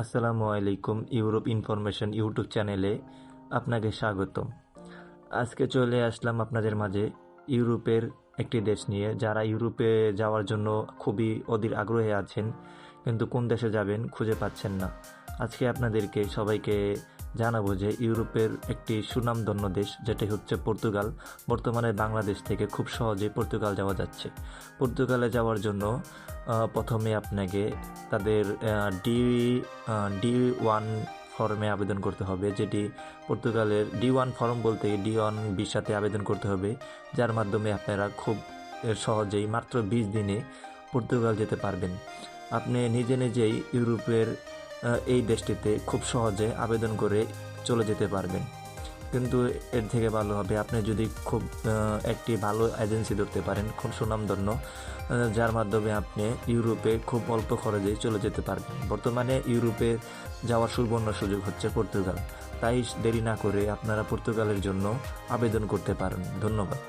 আসসালামু আলাইকুম Europe information YouTube চ্যানেলে আপনাকে স্বাগতম। আজকে চলে আসলাম আপনাদের মাঝে ইউরোপের একটি দেশ নিয়ে। যারা ইউরোপে যাওয়ার জন্য খুবই অধীর আগ্রহে আছেন, কিন্তু কোন দেশে যাবেন খুঁজে পাচ্ছেন না। আজকে আপনাদেরকে সবাইকে জানাব যে ইউরোপের একটি সুনামধন্য দেশ, যেটি হচ্ছে পর্তুগাল, বর্তমানে বাংলাদেশ থেকে খুব সহজে পর্তুগাল যাওয়া যাচ্ছে। পর্তুগালে যাওয়ার জন্য প্রথমে আপনাকে তাদের ডি ডি ওয়ান ফর্মে আবেদন করতে হবে, যেটি পর্তুগালের ডি ওয়ান ফর্ম বলতে ডি ওয়ান ভিসাতে আবেদন করতে হবে, যার মাধ্যমে আপনারা খুব সহজেই মাত্র বিশ দিনে পর্তুগাল যেতে পারবেন। আপনি নিজে নিজেই ইউরোপের এই দেশটিতে খুব সহজে আবেদন করে চলে যেতে পারবেন। কিন্তু এর থেকে ভালো হবে, আপনি যদি খুব একটি ভালো এজেন্সি ধরতে পারেন, খুব সুনামধন্য যার মাধ্যমে আপনি ইউরোপে খুব অল্প খরচে চলে যেতে পারবেন। বর্তমানে ইউরোপে যাওয়ার সুবর্ণ সুযোগ হচ্ছে পর্তুগাল। তাই দেরি না করে আপনারা পর্তুগালের জন্য আবেদন করতে পারেন। ধন্যবাদ।